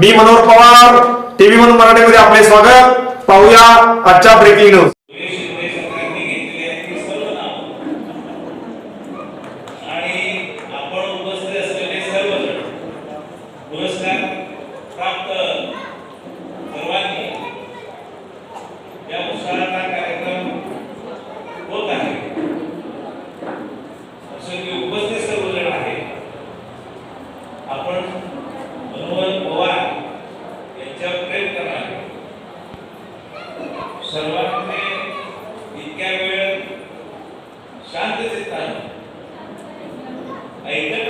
मी Manohar Pawar TV म्हणून मराठीमध्ये आपले स्वागत. पाहूया आजच्या ब्रेकिंग न्यूज Amen.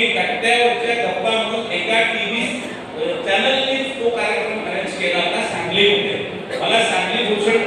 की कट्ट्यावरच्या गप्पा म्हणून एका टीव्ही चॅनलने तो कार्यक्रम अरेंज केला होता सांगली सांगलीमध्ये मला सांगली भूषण